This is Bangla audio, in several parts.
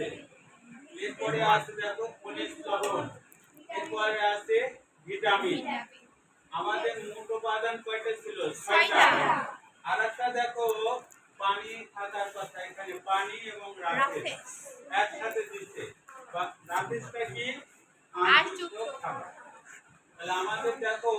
আছে এরপরে আছে দেখো খনিজ লবণ এরপরে আছে ভিটামিন। আমাদের মোট উপাদান কয়টা ছিল? ছয়টা। আর একটা দেখো পানি থাকার কথা এখানে পানি এবং রাফেজ একসাথে দিচ্ছে। বা- কি? তাহলে আমাদের দেখো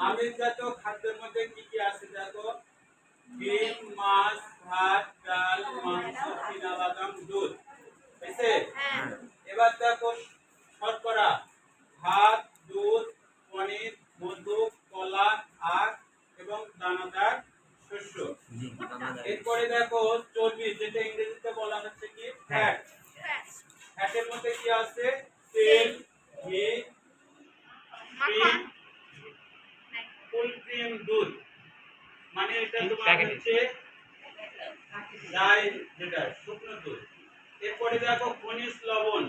আমিষ জাতীয় খাদ্যের মধ্যে কি কি আছে দেখো? ডিম মাছ ভাত ডাল মাংস বাদাম দুধ। হয়েছে এবার দেখো শর্করা ভাত দুধ পনির মধু কলা আখ এবং দানাদার শস্য। এরপরে দেখো চর্বি যেটা ইংরেজিতে বলা হচ্ছে কি? ফ্যাট। ফ্যাটের মধ্যে কি আছে? তেল। ঘি ক্রিম দুধ। মানে এটা তোমার হচ্ছে ডাই যেটা শুকনো দুধ। এরপরে দেখো খনিজ লবণ।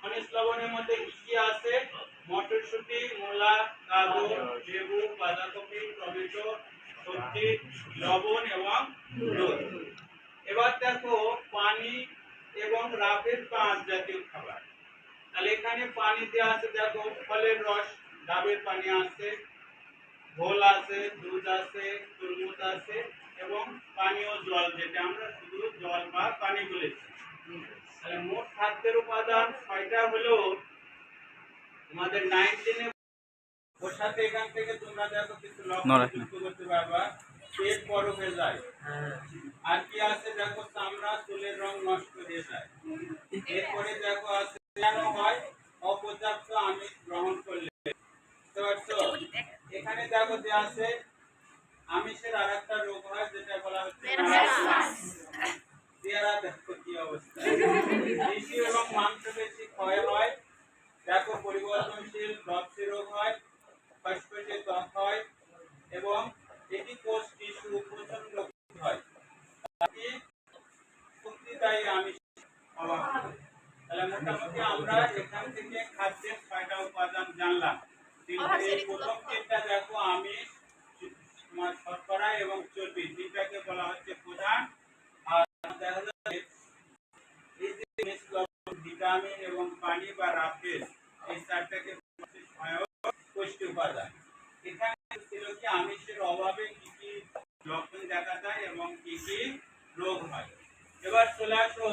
খনিজ লবণের মধ্যে কি কি আছে? মটরশুঁটি, মূলা গাজর লেবু, বাঁধাকপি, টমেটো, সবজি, লবণ এবং দুধ। এবার দেখো পানি এবং রাফের পাঁচ জাতীয় খাবার। তাহলে এখানে পানি দেওয়া আছে, দেখো ফলের রস ডাবের পানি আছে, ঘোল আছে, দুধ আছে, তরমুজ আছে এবং পানীয় জল, যেটা আমরা শুধু জল বা পানি বলেছি। তাহলে মোট খাদ্যের উপাদান ছয়টা হলো তোমাদের নাইনটিনে ওর সাথে এখান থেকে তোমরা দেখো কিছু লক্ষণ করতে পারবা পেট বড় হয়ে যায়। আর কি আছে দেখো চামড়া চুলের রং নষ্ট হয়ে যায়। এরপরে দেখো আছে কেন হয়? অপর্যাপ্ত আমিষ গ্রহণ করলে। বুঝতে পারছ? এখানে দেখো যে আছে আমিষের আর একটা রোগ হয় যেটা বলা হচ্ছে পেয়ারা দেখো কি অবস্থা বেশি এবং মাংস বেশি ক্ষয় হয় দেখো পরিবর্তনশীল রক্সি রোগ হয় ফাসফেটে ত্বক হয় এবং এটি কোষ টিস্যু প্রচণ্ড ক্ষতি হয় বাকি শক্তিদায়ী আমিষ খাওয়া হয়। তাহলে মোটামুটি আমরা এখান থেকে খাদ্যের ছয়টা উপাদান জানলাম। প্রথম তিনটা দেখো তোমার শর্করা এবং চর্বি তিনটাকে বলা হচ্ছে প্রধান। আর দেখা যাচ্ছে এই যে ভিটামিন এবং পানি বা রাফেজ এই চারটাকে সহায়ক পুষ্টি উপাদান। এখানে ছিল কি আমিষের অভাবে কি কি লক্ষণ দেখা যায় এবং কি কি রোগ হয়। এবার চলে আসো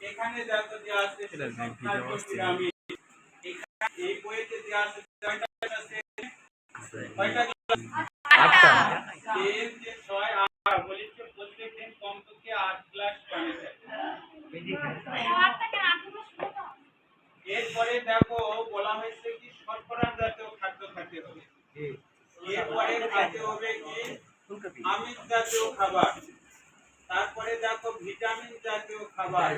এখানে দেখো যে আছে সুষম খাদ্য পিরামিড এখানে এই এরপরে দেখো বলা হয়েছে কি শর্করা জাতীয় খাদ্য খেতে হবে এরপরে খেতে হবে কি আমিষ জাতীয় খাবার তারপরে দেখো ভিটামিন জাতীয় খাবার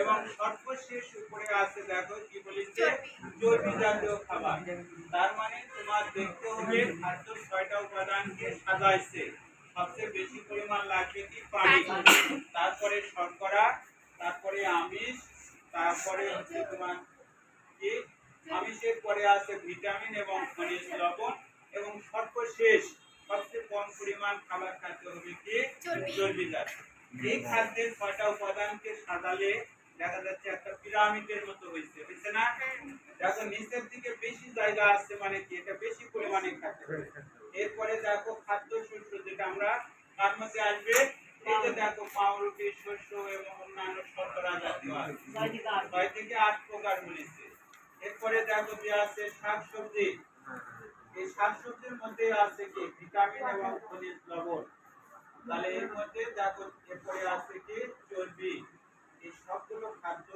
এবং সর্বশেষ উপরে আছে দেখো কি বলেছে? চর্বি জাতীয় খাবার। তার মানে তোমার দেখতে হবে খাদ্য ছয়টা উপাদানকে সাজাইছে। সবচেয়ে বেশি পরিমাণ লাগবে কি পানি? তারপরে শর্করা তারপরে আমিষ তারপরে হচ্ছে তোমার কি? আমিষের পরে আছে ভিটামিন এবং খনিজ লবণ এবং সর্বশেষ সবচেয়ে কম পরিমাণ খাবার খাদ্য হবে কি? চর্বি। চর্বি জাতীয় এই খাদ্যের ছয়টা উপাদানকে সাজালে দেখা যাচ্ছে একটা পিরামিডের মতো হয়েছে হয়েছে না? দেখো নিচের দিকে বেশি জায়গা আছে মানে কি, এটা বেশি পরিমাণে খাদ্য এরপরে দেখো খাদ্য শস্য যেটা আমরা, তার মধ্যে আসবে যে দেখো পাউরুটি, শস্য এবং অন্যান্য শর্করা জাতীয় ছয় থেকে আট প্রকার বলেছে। এরপরে দেখো যে আছে শাকসবজি। এই শাকসবজির মধ্যে আছে কি, ভিটামিন এবং খনিজ লবণ। তাহলে এর মধ্যে দেখো, এরপরে আছে কি, চর্বি। এই সবগুলো খাদ্য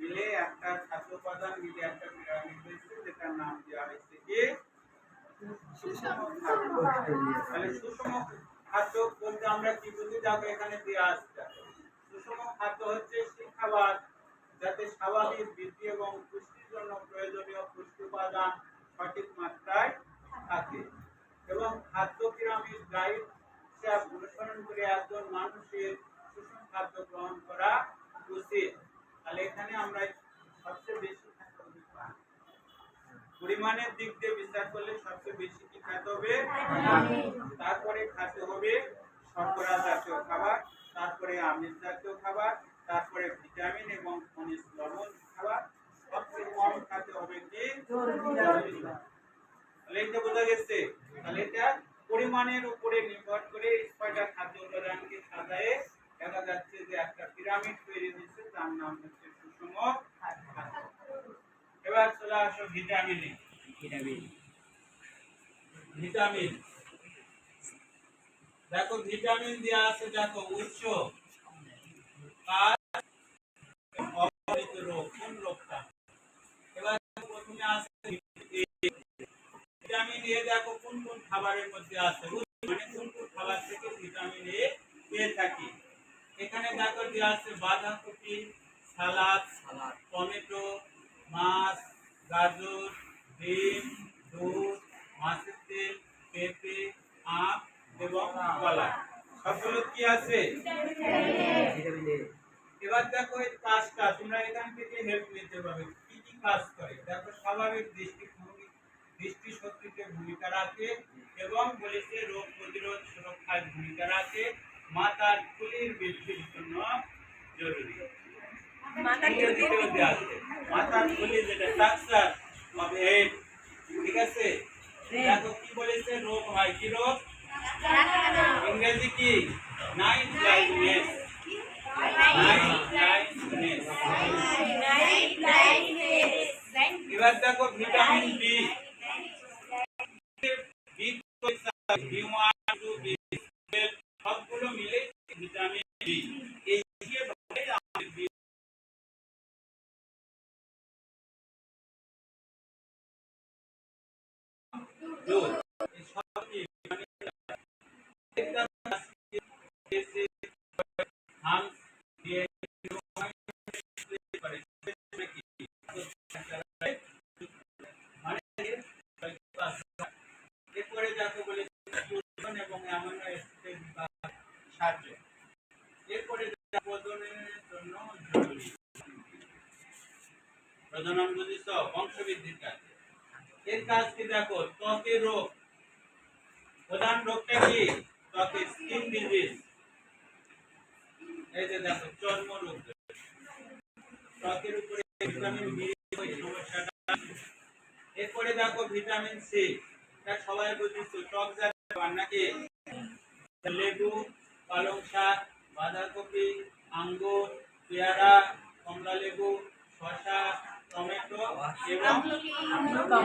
মিলে একটা খাদ্য উপাদান মিলে একটা পিরামিড হয়েছে যেটার নাম দেওয়া হয়েছে কি? তাহলে সুষম খাদ্য বলতে আমরা কি বুঝি যাব এখানে দেওয়া আছে সুষম খাদ্য হচ্ছে সেই খাবার যাতে স্বাভাবিক বৃদ্ধি এবং পুষ্টির জন্য প্রয়োজনীয় পুষ্টি উপাদান সঠিক মাত্রায় থাকে। এবং খাদ্য পিরামিড ডায়েট হিসাব অনুসরণ করে একজন মানুষের সুষম খাদ্য গ্রহণ করা উচিত। তাহলে এখানে আমরা সবচেয়ে বেশি পরিমাণের দিক দিয়ে বিচার করলে সবচেয়ে বেশি কি খেতে হবে? তারপরে খেতে হবে শর্করা জাতীয় খাবার তারপরে আমিষ জাতীয় খাবার তারপরে ভিটামিন এবং খনিজ লবণ খাওয়া সবচেয়ে কম খাতে হবে কি? তাহলে এটা বোঝা গেছে? তাহলে এটা পরিমাণের উপরে নির্ভর করে এই ছয়টা খাদ্য উপাদানকে সাজায়ে দেখা যাচ্ছে যে একটা পিরামিড তৈরি হয়েছে তার নাম হচ্ছে সুষম খাদ্য। এবার চলে আসো ভিটামিনে ভিটামিন। দেখো ভিটামিন দেওয়া আছে দেখো উচ্চ। কাজ রোগ কোন রোগটা? এবার প্রথমে আছে ভিটামিন এ দেখো কোন কোন খাবারের মধ্যে আছে? মানে কোন কোন খাবার থেকে ভিটামিন এ পেয়ে থাকি? এখানে দেখো দেওয়া আছে বাঁধাকপি সালাদ সালাদ, টমেটো, মাছ, গাজর, ডিম, দুধ, মাছের তেল, পেঁপে, আম এবং কলা। সবগুলো কি আছে? এবার দেখো এই কাজটা, তোমরা এখান থেকে হেল্প নিতে পারবে। কি কি কাজ করে? দেখো স্বাভাবিক দৃষ্টিভঙ্গি দৃষ্টিশক্তিতে ভূমিকা রাখে এবং বলেছে রোগ প্রতিরোধ সুরক্ষায় ভূমিকা রাখে। মাতার খুলির বৃদ্ধির জন্য জরুরি ইংরেজিতেও দেয়া আছে। মাথার খুলি যেটা স্ট্রাকচার অফ হেড ঠিক আছে দেখো কি বলেছে রোগ হয় কি রোগ ইংরেজি কি নাইট ব্লাইন্ডনেস নাইট ব্লাইন্ডনেস এবার দেখো vitamin B B B one two B সবগুলো মিলে ভিটামিন বি এই দিয়ে ধরে আমাদের বি দুধ এই সব কি মানে একটা এসে হাম দিয়ে করে মানে এরপরে যাকে বলে প্রজনন এবং অ্যামাইনো অ্যাসিডের বিভাগ সাহায্য এরপরে যা প্রজননের জন্য জরুরি প্রজনন বুঝিস বংশবৃদ্ধির কাজ এর কাজ কি দেখো ত্বকের রোগ। প্রধান রোগটা কি? ত্বকের স্কিন ডিজিজ এই যে দেখো চর্ম রোগ ত্বকের উপরে ভিটামিন বি সমস্যাটা। এরপরে দেখো ভিটামিন সি এটা সবাই বুঝিস টক জাতীয় নাকি? লেবু, পালং শাক, বাঁধাকপি, আঙ্গুর, পেয়ারা কমলা লেবু শসা, টমেটো এবং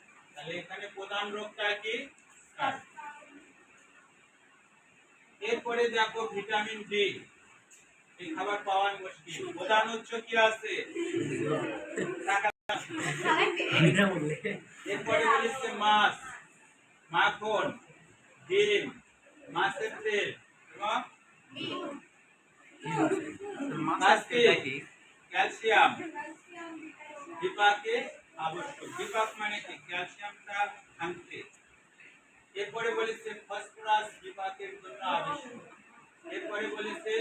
তাহলে এখানে প্রধান রোগটা কি? এরপরে দেখো ভিটামিন ডি। এই খাবার পাওয়া মুশকিল। প্রধান উৎস কি আছে? এরপরে বলেছে মাছ। মাখন ডিম মাছের তেল এবং ক্যালসিয়াম। বিপাকে আবশ্যক। বিপাক মানে কি? ক্যালসিয়ামটা ভাঙতে। এরপরে বলেছে ফসফরাস বিপাকের জন্য আবশ্যক। এরপরে বলেছে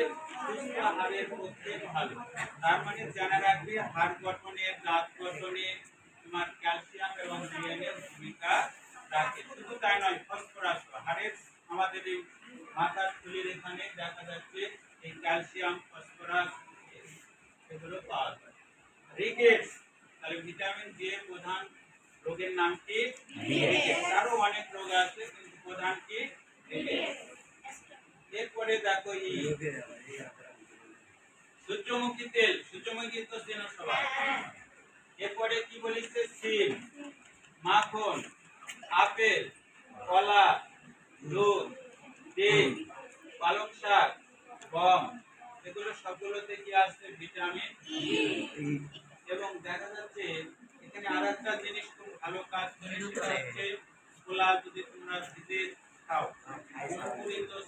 সুস্থ হাড়ের পক্ষে ভালো। তার মানে জানা রাখবে, হাড় গঠনে, দাঁত গঠনে তোমার ক্যালসিয়াম এবং ডিএনএ ভূমিকা রাখে। শুধু তাই নয়, ফসফরাস হাড়ের আমাদের এই মাথার খুলির এখানে দেখা যাচ্ছে এই ক্যালসিয়াম, ফসফরাস এগুলো পাওয়া যায়। রিকেটস তাহলে ভিটামিন ডি এর প্রধান রোগের নাম কি? আরও অনেক রোগ আছে কিন্তু প্রধান কি? এরপরে দেখো সূর্যমুখী তেল সূর্যমুখী তো চেনো সবাই এরপরে কি বলেছে? সিম মাখন আপেল কলা দুধ ডিম পালং শাক গম এগুলো সবগুলোতে কি আছে? ভিটামিন এবং দেখা যাচ্ছে এখানে আর একটা জিনিস খুব ভালো কাজ করে সেটা হচ্ছে ছোলা যদি তোমরা ভিজে খাও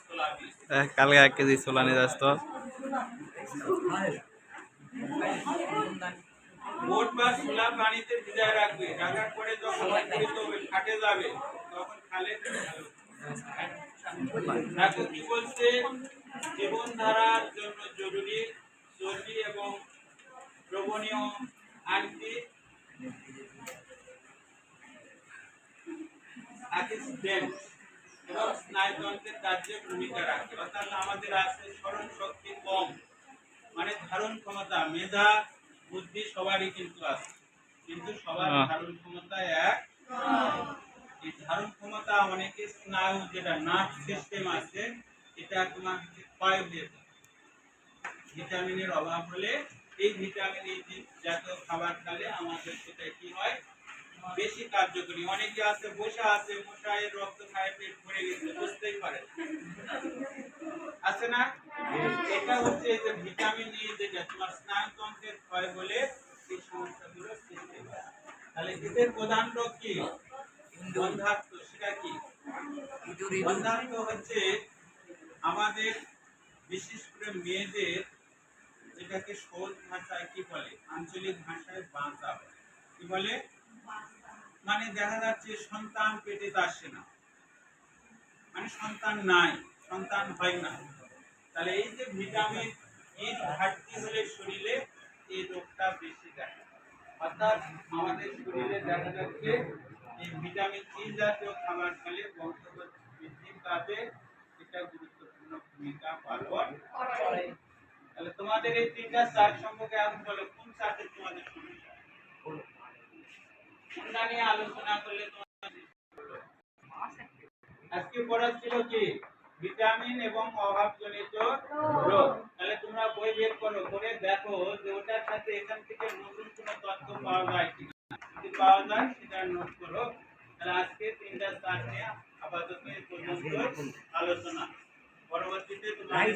ছোলা কালকে এক কেজি ছোলা নিয়ে যাস তো। বোট বা শোলা পানিতে ভিজায় রাখবে রাখার পরে যখন ফাটে যাবে তখন খালে। দেখো কি বলছে? জীবন ধারার জন্য জরুরি চর্বি এবং দ্রবণীয় আন্টি অ্যাসিস্ট্যান্ট এবং স্নায়ুতন্ত্রের ভূমিকা রাখে। অর্থাৎ আমাদের আছে স্মরণ শক্তি কম মানে ধারণ ক্ষমতা মেধা বুদ্ধি সবারই কিন্তু আছে। কিন্তু সবার ধারণ ক্ষমতা এক। এই ধারণ ক্ষমতা অনেকে স্নায়ু যেটা নার্ভ সিস্টেম আছে এটা তোমার ক্ষয় হয়ে যায় ভিটামিনের অভাব হলে এই ভিটামিন এই জাতীয় খাবার খেলে আমাদের সেটা কি হয়? বেশি কার্যকরী। অনেকে আছে বসে আছে মশাই রক্ত খায় পেট ভরে গেছে বুঝতেই পারে। আছে না? এটা হচ্ছে যে ভিটামিন ই যেটা তোমার স্নায়ুতন্ত্রের ক্ষয় বলে এই সমস্যাগুলো সৃষ্টি হয়। তাহলে এদের প্রধান রোগ কি? বন্ধাত্ম সেটা কি? বন্ধাত্ম হচ্ছে আমাদের বিশেষ করে মেয়েদের যেটাকে সহজ ভাষায় কি বলে? আঞ্চলিক ভাষায় বাঁচা কি বলে? মানে দেখা যাচ্ছে সন্তান পেটে আসে না। মানে সন্তান নাই, সন্তান হয় না। তাহলে এই যে ভিটামিন এর ঘাটতি হলে শরীরে এই রোগটা বেশি দেখা অর্থাৎ আমাদের শরীরে দেখা যাচ্ছে এই ভিটামিন সি জাতীয় খাবার খেলে বংশগত বৃদ্ধির কাজে এটা গুরুত্বপূর্ণ ভূমিকা পালন করে। তাহলে তোমাদের এই তিনটা চার্ট সম্পর্কে এখন বলো কোন চার্টে তোমাদের সমস্যা নিয়ে আলোচনা করলে আজকে পড়া ছিল কি? ভিটামিন এবং অভাবজনিত রোগ। তাহলে তোমরা বই বের করো করে দেখো যে ওটার সাথে এখান থেকে নতুন কোনো তথ্য পাওয়া যায় কিনা। যদি পাওয়া যায় সেটা নোট করো। তাহলে আজকে তিনটা স্টার নিয়ে আপাতত এই পর্যন্ত আলোচনা। পরবর্তীতে তোমার